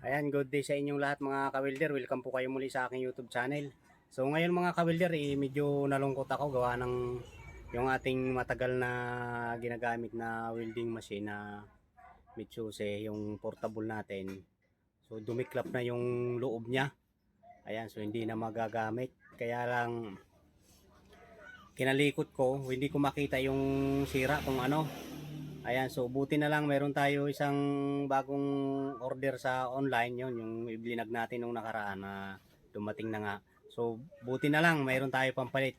Ayan, good day sa inyong lahat mga kawilder. Welcome po kayo muli sa aking YouTube channel. So ngayon mga kawilder, eh, medyo nalungkot ako gawa ng yung ating matagal na ginagamit na welding machine na Mitsuse, yung portable natin. So dumiklap na yung loob niya. Ayan, so hindi na magagamit. Kaya lang kinalikot ko, hindi ko makita yung sira kung ano. Ayan, so buti na lang meron tayo isang bagong order sa online yon yung iblinag natin nung nakaraan na dumating na nga. So buti na lang meron tayo pampalit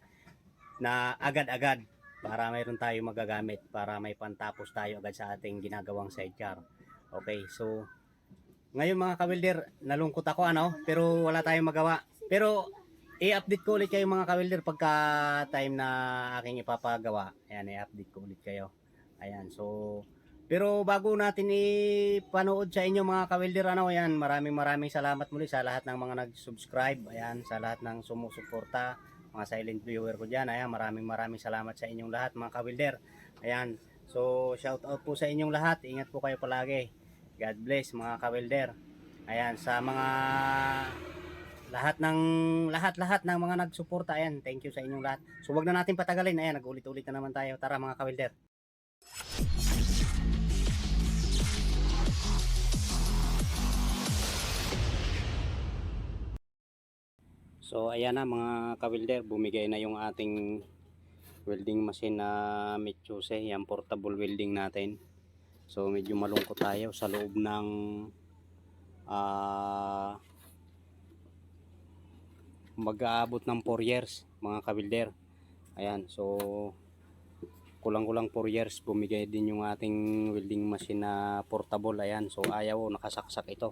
na agad-agad para meron tayo magagamit para may pantapos tayo agad sa ating ginagawang sidecar. Okay, so ngayon mga kawilder, nalungkot ako ano, pero wala tayong magawa. Pero i-update ko ulit kayo mga kawilder pagka time na aking ipapagawa. Ayan, i-update ko ulit kayo. Ayan, so pero bago natin ipanood sa inyo mga kawilder ano, ayan, maraming maraming salamat muli sa lahat ng mga nag-subscribe, ayan, sa lahat ng sumusuporta, mga silent viewer ko diyan. Ayan, maraming maraming salamat sa inyong lahat mga kawilder. Ayan. So, shout out po sa inyong lahat. Ingat po kayo palagi. God bless mga kawilder. Ayan, sa mga lahat ng lahat-lahat ng mga nagsuporta ayan thank you sa inyong lahat so wag na natin patagalin ayan nag-ulit-ulit na naman tayo tara mga kawilder So ayan na mga kawilder, bumigay na yung ating welding machine na Mitsuse, yung portable welding natin. So medyo malungkot tayo sa loob ng ah mag-aabot ng 4 years mga kawilder. Ayan, so kulang-kulang 4 years bumigay din yung ating welding machine na portable. Ayan, so ayaw nakasaksak ito.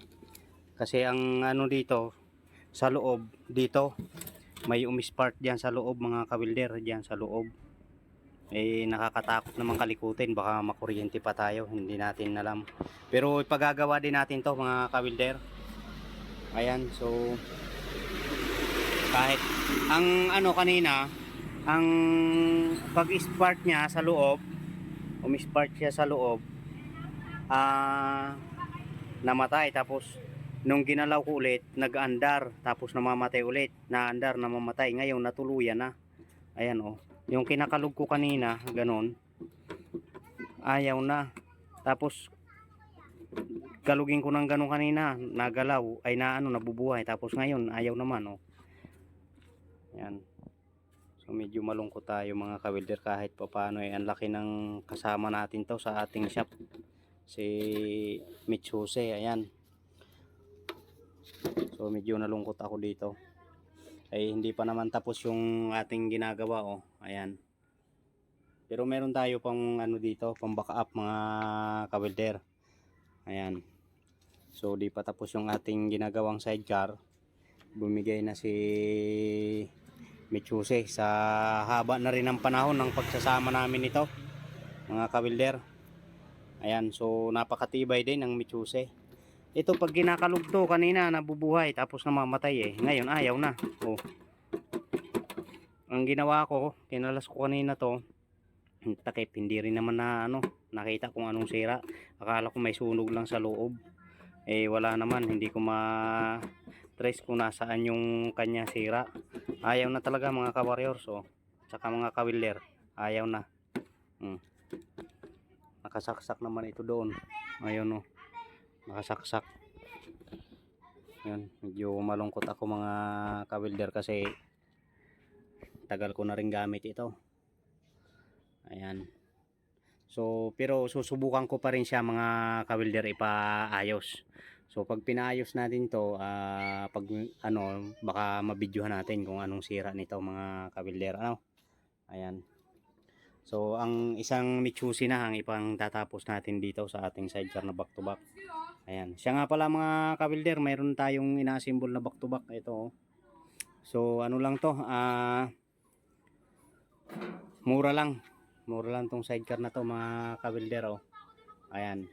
Kasi ang ano dito, sa loob dito. May umispark diyan sa loob mga kawilder diyan sa loob. Eh nakakatakot naman kalikutin baka makuryente pa tayo hindi natin alam. Pero ipagagawa din natin to mga kawilder. Ayan so kahit ang ano kanina ang pag spark niya sa loob umispark siya sa loob ah namatay tapos nung ginalaw ko ulit, nag-andar, tapos namamatay ulit, naandar, namamatay. Ngayon, natuluyan na. Ayan, oh. Yung kinakalog ko kanina, ganun, ayaw na. Tapos, galugin ko ng ganun kanina, nagalaw, ay na ano, nabubuhay. Tapos ngayon, ayaw naman, oh. Ayan. So, medyo malungkot tayo mga kawilder kahit pa paano eh. Ang laki ng kasama natin to sa ating shop. Si Mitsuse, ayan. So medyo nalungkot ako dito. Ay hindi pa naman tapos yung ating ginagawa oh. Ayan. Pero meron tayo pang ano dito, pang backup mga kawilder. Ayan. So di pa tapos yung ating ginagawang sidecar. Bumigay na si Michuse sa haba na rin ng panahon ng pagsasama namin ito. Mga kawilder. Ayan, so napakatibay din ng Michuse. Ito pag ginakalog to kanina nabubuhay tapos namamatay eh. Ngayon ayaw na. Oh. Ang ginawa ko, kinalas ko kanina to. Takip, hindi rin naman na ano, nakita kung anong sira. Akala ko may sunog lang sa loob. Eh wala naman, hindi ko ma trace kung nasaan yung kanya sira. Ayaw na talaga mga ka-warriors oh. Tsaka mga kawiller, ayaw na. Hmm. Nakasaksak naman ito doon. Ayun oh nakasaksak. Yan medyo malungkot ako mga kawilder kasi tagal ko na rin gamit ito. Ayan. So pero susubukan ko pa rin siya mga kawilder ipaayos. So pag pinaayos natin to ah, pag ano baka mabidyohan natin kung anong sira nito mga kawilder ano? Ayan. So, ang isang Mitsusi na ang ipang tatapos natin dito sa ating sidecar na back to back. Ayan. Siya nga pala mga kabilder, mayroon tayong ina-assemble na back to back. Ito. oh. So, ano lang to? Ah, mura lang. Mura lang tong sidecar na to mga kabilder. Oh. Ayan.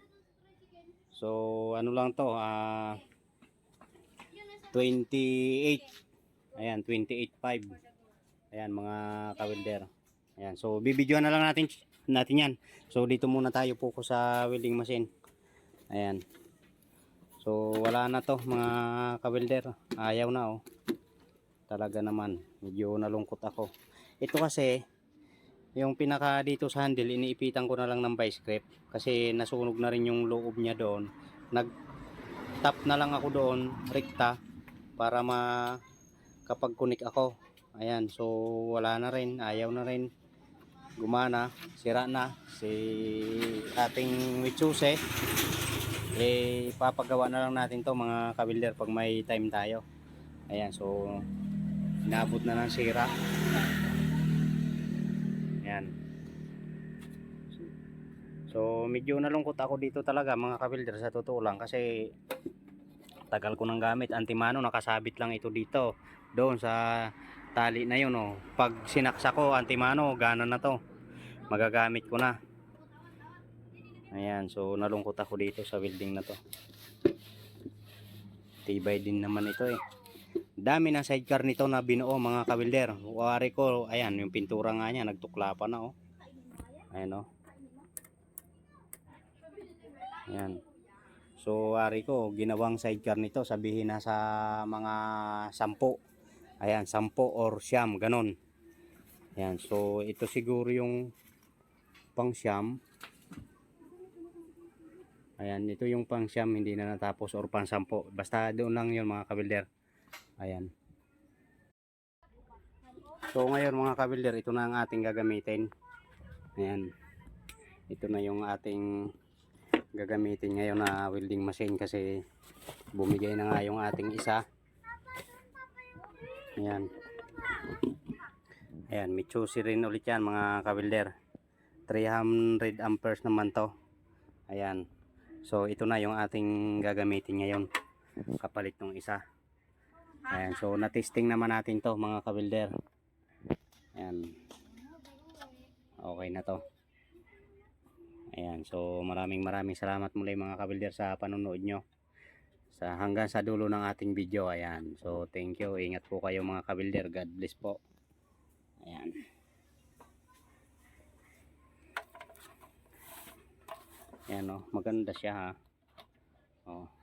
So, ano lang to? Ah, 28. Ayan, 28.5. Ayan mga kabilder. Ayan, so bibidyohan na lang natin natin 'yan. So dito muna tayo po sa welding machine. Ayan. So wala na to mga kabilder. Ayaw na oh. Talaga naman. Medyo nalungkot ako. Ito kasi yung pinaka dito sa handle iniipitan ko na lang ng vice grip kasi nasunog na rin yung loob niya doon. Nag tap na lang ako doon rekta para ma kapag kunik ako. Ayan, so wala na rin, ayaw na rin. Gumana, sira na si ating Mitsuse eh papagawa na lang natin to mga kabilder pag may time tayo. Ayan so inabot na ng sira. Ayan. So medyo nalungkot ako dito talaga mga kabilder sa totoo lang kasi tagal ko nang gamit. Antimano nakasabit lang ito dito doon sa tali na yun oh. pag sinaksa ko antimano gana na to. Magagamit ko na Ayan, so nalungkot ako dito sa building na to. Tibay din naman ito eh. Dami ng sidecar nito na binuo mga kabilder. Wari ko, ayan, yung pintura nga niya, nagtukla pa na oh. Ayan oh. Ayan. So wari ko, ginawang sidecar nito, sabihin na sa mga sampo. Ayan, sampo or siyam, ganon. Ayan, so ito siguro yung pang siyam. Ayan, ito yung pang siyam, hindi na natapos or pang sampo. Basta doon lang yun mga kabilder. Ayan. So ngayon mga kabilder, ito na ang ating gagamitin. Ayan. Ito na yung ating gagamitin ngayon na welding machine kasi bumigay na nga yung ating isa. Ayan. Ayan, Mitsubishi rin ulit yan mga kabilder. 300 amperes naman to. Ayan. So ito na yung ating gagamitin ngayon. Kapalit ng isa. Ayan, so na-testing naman natin to mga kabilder. Ayan. Okay na to. Ayan, so maraming maraming salamat muli mga kabilder sa panonood nyo. Sa hanggang sa dulo ng ating video. Ayan. So thank you. Ingat po kayo mga kabilder. God bless po. Ayan. Ayan o, maganda siya ha. O.